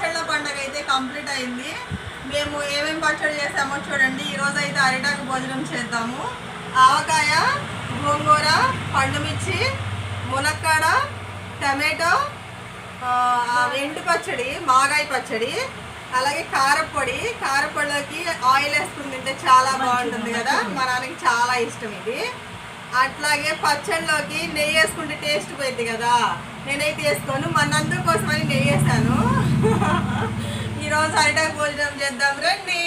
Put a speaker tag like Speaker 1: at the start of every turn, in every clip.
Speaker 1: పచ్చళ్ళ పండగ అయితే కంప్లీట్ అయింది. మేము ఏమేమి పచ్చడి చేసామో చూడండి. ఈరోజు అయితే అరిటాకు భోజనం చేద్దాము. ఆవకాయ గోంగూర పండుమిర్చి మునక్కాడ టమాటో ఎండు పచ్చడి మాగాయ పచ్చడి అలాగే కారపొడి. కారపొడిలోకి ఆయిల్ వేసుకుని తింటే చాలా బాగుంటుంది కదా. మా నాన్నకి చాలా ఇష్టం ఇది. అట్లాగే పచ్చడిలోకి నెయ్యి వేసుకుంటే టేస్ట్ పోయింది కదా. నేనైతే వేసుకోను. మా నందు కోసమని నెయ్యి వేసాను. ఈరోజు అరిటాకు భోజనం చేద్దాం రండి.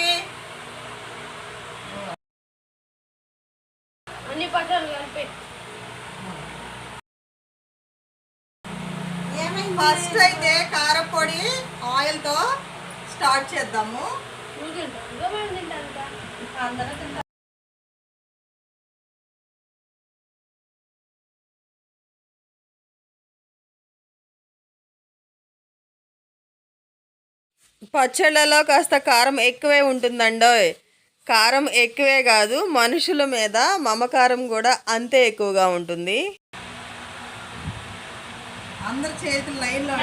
Speaker 2: అన్ని పట్టాలు కలిపి.
Speaker 1: ఫస్ట్ అయితే కారపొడి ఆయిల్తో స్టార్ట్ చేద్దాము. అందరూ పచ్చళ్ళలో కాస్త కారం ఎక్కువే ఉంటుందండోయ్. కారం ఎక్కువే కాదు మనుషుల మీద మమకారం కూడా అంతే ఎక్కువగా ఉంటుంది. అందరు చేతులు లైన్లో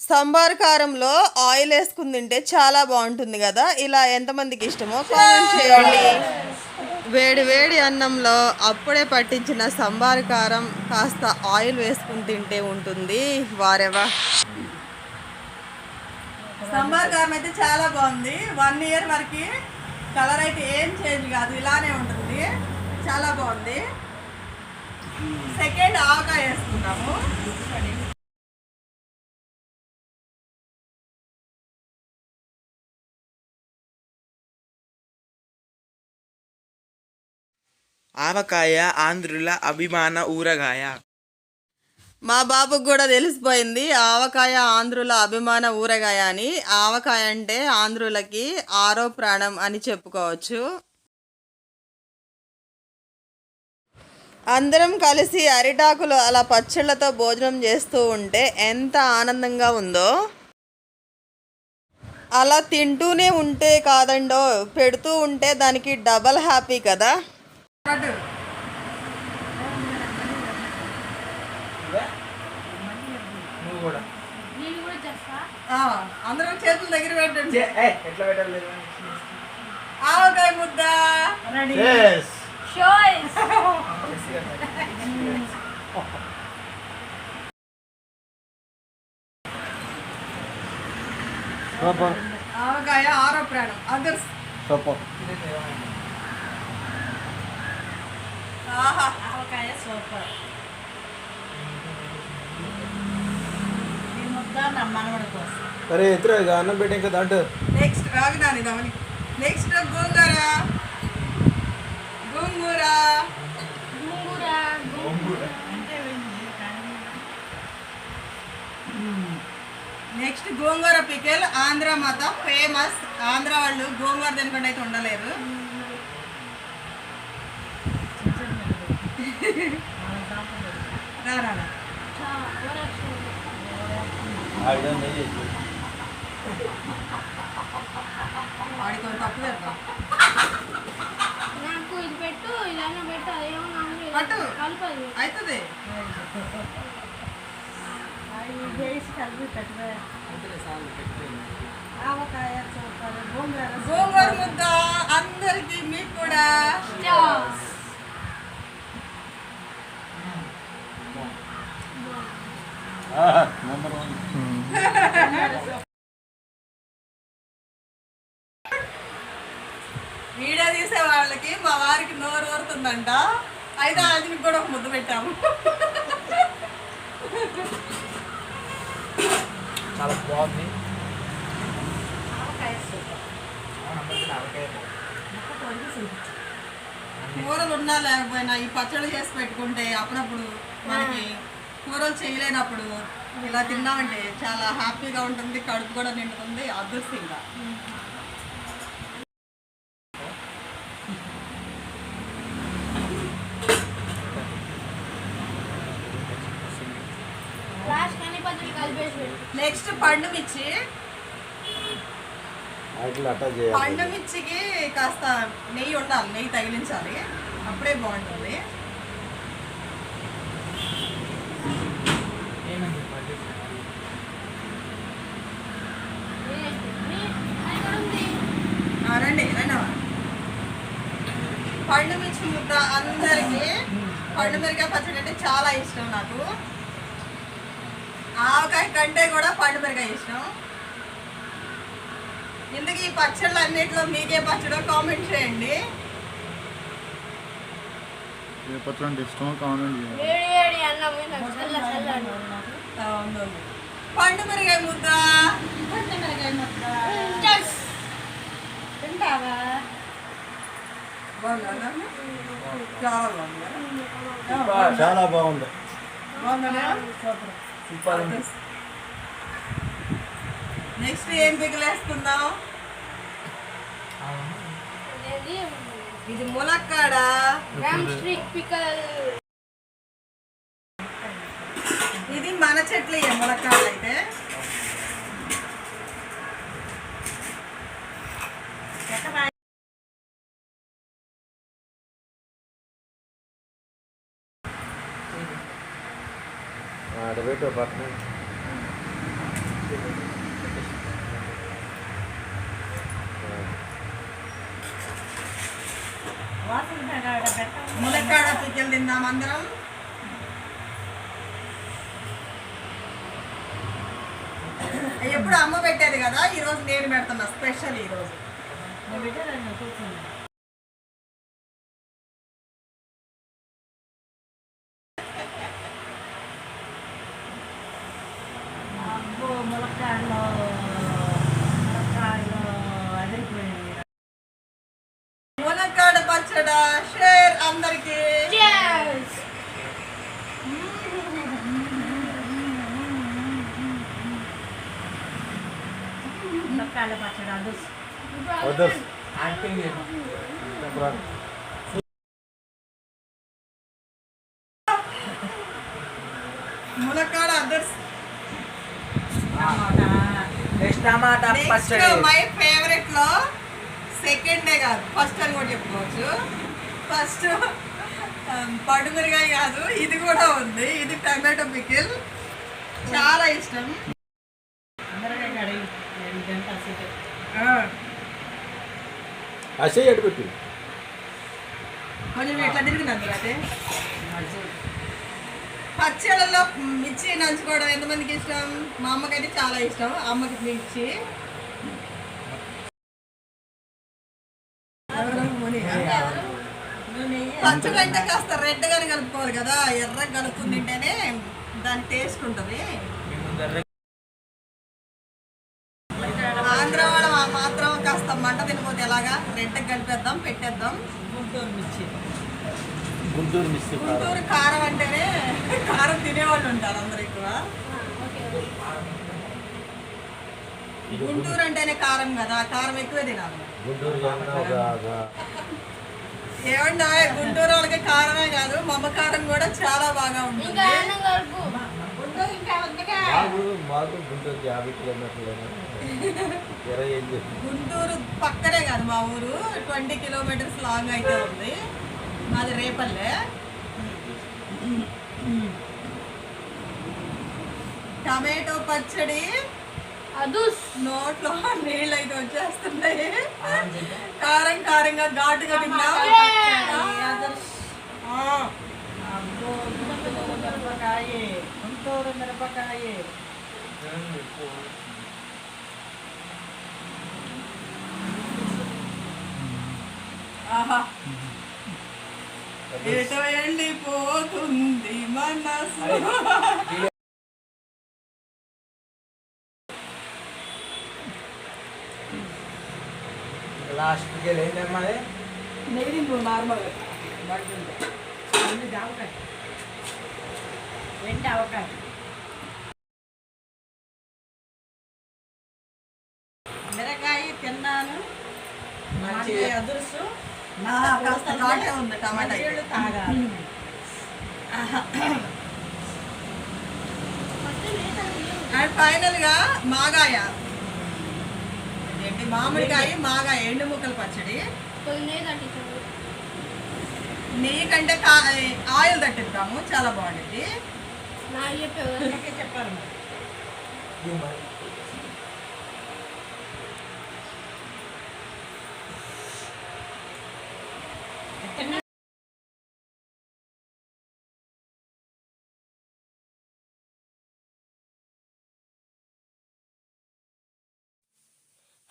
Speaker 1: సాంబార్ కారంలో ఆయిల్ వేసుకుని తింటే చాలా బాగుంటుంది కదా? ఇలా ఎంతమందికి ఇష్టమో కామెంట్ చేయండి. వేడి వేడి అన్నంలో అప్పుడే పట్టించిన సాంబార్ కారం కాస్త ఆయిల్ వేసుకుని తింటే ఉంటుంది. వారెవా? సాంబార్ కారం అయితే చాలా బాగుంది. వన్ ఇయర్ వరకు కలర్ అయితే ఏం చేంజ్ కాదు. ఇలానే ఉంటుంది. చాలా బాగుంది. సెకండ్ ఆవకాయ వేసుకుంటాము
Speaker 3: ఆవకాయ ఆంధ్రుల అభిమాన ఊరగాయ.
Speaker 1: మా బాబుకు కూడా తెలిసిపోయింది ఆవకాయ ఆంధ్రుల అభిమాన ఊరగాయ అని. ఆవకాయ అంటే ఆంధ్రులకి ఆరో ప్రాణం అని చెప్పుకోవచ్చు. అందరం కలిసి అరిటాకులు అలా పచ్చళ్ళతో భోజనం చేస్తూ ఉంటే ఎంత ఆనందంగా ఉందో. అలా తింటూనే ఉంటే కాదండో పెడుతూ ఉంటే దానికి డబల్ హ్యాపీ కదా.
Speaker 3: నువ్వు కూడా.
Speaker 1: అందరం చేతుల దగ్గర పెట్టండి.
Speaker 3: ఎట్లా పెట్టాలి
Speaker 1: ఆవకాయ ముద్ద. ఆవకాయ ఆరో ప్రాణం. అదర్స్
Speaker 4: ఆవకాయ సూపర్. ఈ ముద్ద నా మనవడి కోసం.
Speaker 5: అరే ఎత్తురా ఇక అన్నం పెట్టి ఇంకా దాంట్
Speaker 1: నెక్స్ట్ రాగినాని దాని నెక్స్ట్ గోంగూర. గోంగూర.
Speaker 2: గోంగూర
Speaker 4: అంటే
Speaker 1: నెక్స్ట్ గోంగూర పికెల్ ఆంధ్ర మాత ఫేమస్ ఆంధ్ర వాళ్ళు గోంగూర తినకుండా అయితే ఉండలేరు.
Speaker 2: నాకు ఇది పెట్టు ఇదైనా పెట్టు అదేమో నాకు. కలపదు
Speaker 1: అవుతుంది
Speaker 4: అవి వేసి కలిపి గోంగూర
Speaker 1: ముద్ద అందరికి మీకు కూడా
Speaker 2: చాస్
Speaker 1: వీడియో తీసే వాళ్ళకి మా వారికి ఊరుతుందంట అయితే ఆంజనికి కూడా ఒక ముద్ద పెట్టాము.
Speaker 3: చాలా బాగుంది.
Speaker 1: కూరలు ఉన్నా లేకపోయినా ఈ పచ్చళ్ళు చేసి పెట్టుకుంటే అప్పుడప్పుడు మనకి కూరలు చేయలేనప్పుడు ఇలా తిన్నామంటే చాలా హ్యాపీగా ఉంటుంది కడుపు కూడా నిండుతుంది అదృష్టంగా
Speaker 2: లాస్ట్ కానీ పచ్చడి కలిపేసి పెట్టు
Speaker 1: నెక్స్ట్ పండు మిర్చి పండు మిర్చికి కాస్త నెయ్యి ఉండాలి నెయ్యి తగిలించాలి. అప్పుడే బాగుంటుంది. రండి రండి. పండు మిర్చి ముద్ద అందరికి పండు మిరకాయ పచ్చడి అంటే చాలా ఇష్టం నాకు. ఆవకాయ కంటే కూడా పండు మిరకాయ ఇష్టం. ఇందుకు ఈ పచ్చళ్ళు అన్నిటిలో మీకే పచ్చడో కామెంట్ చేయండి.
Speaker 6: ఏ అంటే కామెంట్ చేయండి.
Speaker 1: పండు మిరకాయ ముద్ద.
Speaker 4: తింటావా?
Speaker 1: చాలా బాగుంది.
Speaker 5: చాలా బాగుంది.
Speaker 1: నెక్స్ట్ ఏం పిగిలేసుకుందాం ఇది ములక్కాడ? ఇది మన చెట్లు ములక్కాడలు అయితే
Speaker 5: పెట్టు పక్కన.
Speaker 1: ములక్కాడ పిక్కలు తిందాం అందరం. ఎప్పుడు అమ్మ పెట్టేది కదా? ఈ రోజు నేను పెడుతున్నా స్పెషల్ ఈ రోజు
Speaker 4: నువ్వు పెట్టాలని కూర్చున్నా అబ్బో ములక్కాడలో ములక్కాడలో అదిరిపోయింది
Speaker 1: ములక్కాడ పచ్చడ షేర్ అందరికి
Speaker 2: Cheers.
Speaker 4: పచ్చడి అదుర్స్.
Speaker 3: నెక్స్ట్ టమాటా పచ్చడి.
Speaker 1: మై ఫేవరెట్లో సెకండ్ డే కాదు. ఫస్ట్ అని కూడా చెప్పుకోవచ్చు. ఫస్ట్ పడుమిరకాయ కాదు. ఇది కూడా ఉంది. ఇది టమాటో పికిల్. చాలా ఇష్టం.
Speaker 5: అసే ఎటు పెట్టు
Speaker 1: కొంచెం పచ్చళ్ళలో మిర్చి నంచుకోవడం ఎంతమందికి ఇష్టం? మా అమ్మకైతే చాలా ఇష్టం అమ్మకి మిర్చి. ఎవరు? మునిగా? పచ్చడి అంటే కాస్త రెడ్ గానే కలుపుకోవాలి కదా ఎర్రగా కలుపుకుని తింటేనే దాని టేస్ట్ ఉంటుంది
Speaker 3: మీ ముందర
Speaker 1: ఆంధ్ర వాళ్ళం ఆ మాత్రం కాస్త మంట తినపోతే ఎలాగా? రెడ్ కలిపేద్దాం పెట్టేద్దాం.
Speaker 4: గుంటూరు మిర్చి.
Speaker 5: గుంటూరు మిస్
Speaker 1: గుంటూరు కారం అంటేనే కారం తినేవాళ్ళు ఉంటారు అందరు ఎక్కువ. గుంటూరు అంటేనే కారం కదా కారం ఎక్కువే తినాలి.
Speaker 5: ఏమన్నా
Speaker 1: గుంటూరు వాళ్ళకి కారమే కాదు మమ్మ కారం కూడా చాలా బాగా
Speaker 2: ఇంకా
Speaker 1: ఉంటుంది
Speaker 2: అన్నం కలుపు
Speaker 4: గుంటూరు ఇంకా ఉందిగా
Speaker 5: మాకు మాకు గుంటూరుకి యాభై కిలోమీటర్లు ఇరవై ఐదు.
Speaker 1: గుంటూరు పక్కనే కాదు మా ఊరు. ట్వంటీ కిలోమీటర్స్ లాంగ్ అయితే ఉంది. మాది రేపల్లె. టమాటో పచ్చడి.
Speaker 2: అదుస్
Speaker 1: నోట్లో నీళ్ళు అయితే వచ్చేస్తున్నాయి కారం కారంగా ఘాటుగా తిన్నాం
Speaker 4: గుంటూరు మిరపకాయ. గుంటూరు మిరపకాయ.
Speaker 1: ఎటో వెళ్ళిపోతుంది మనసు?
Speaker 3: లాస్ట్కి వెళ్ళి ఏంటమ్మా అది
Speaker 1: నువ్వు నార్మల్
Speaker 4: ఎండు ఆవకాయ ఎండు ఆవకాయ మిరకాయ తిన్నాను
Speaker 3: మంచి
Speaker 4: మంచి అదుర్సు.
Speaker 1: ఉంది టమాటా
Speaker 4: తాగాలి.
Speaker 1: అండ్ ఫైనల్గా మాగాయ. ఏంటి? మామిడికాయ మాగాయ ఎండు ముక్కల పచ్చడి.
Speaker 2: కొన్ని తట్టించారు
Speaker 1: నెయ్యి కంటే కా ఆయిల్ తట్టిద్దాము. చాలా బాగుంటుంది
Speaker 4: చెప్పారు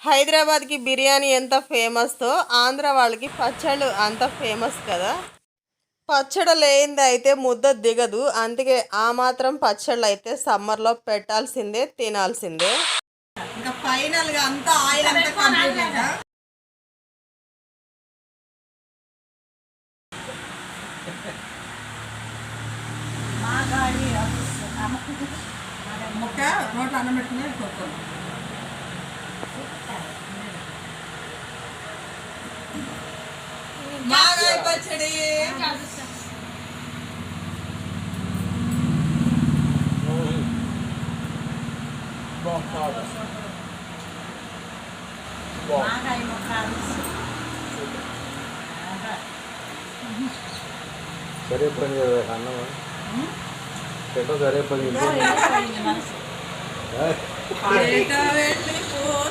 Speaker 1: హైదరాబాద్కి బిర్యానీ ఎంత ఫేమస్తో ఆంధ్ర వాళ్ళకి పచ్చళ్ళు అంత ఫేమస్ కదా. పచ్చడి లేనిది అయితే ముద్ద దిగదు. అందుకే ఆ మాత్రం పచ్చళ్ళు అయితే సమ్మర్లో పెట్టాల్సిందే తినాల్సిందే. ఇంకా ఫైనల్గా అంతా ఆయిల్ అంతా కంప్లీట్ ముక్క రోడ్లు అన్నం పెట్టుకుని కొట్టుకున్నాం మాగాయ పచ్చడి
Speaker 3: బాగుంది.
Speaker 4: మాగాయ ముక్కలు. ఆహా.
Speaker 5: సరే పని కదా అన్నమా పెట్టో సరే పని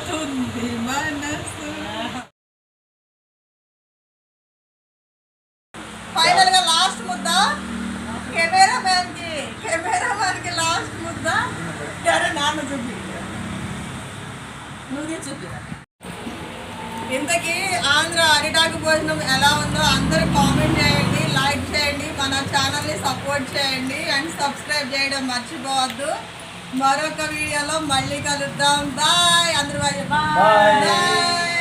Speaker 1: వెళ్ళిపోతుంది మనసు ఫైనల్గా లాస్ట్ ముద్ద. కెమెరా మ్యాన్కి కెమెరా మ్యాన్కి లాస్ట్ ముద్ద. సరే నాన్న చూపి. నువ్వు చూపి. ఇంతకీ ఆంధ్ర అరిటాకు భోజనం ఎలా ఉందో అందరూ కామెంట్ చేయండి లైక్ చేయండి మన ఛానల్ని సపోర్ట్ చేయండి అండ్ సబ్స్క్రైబ్ చేయడం మర్చిపోవద్దు. మరొక వీడియోలో మళ్ళీ కలుద్దాం. బాయ్. అందరూ
Speaker 3: Bye.
Speaker 1: బాయ్.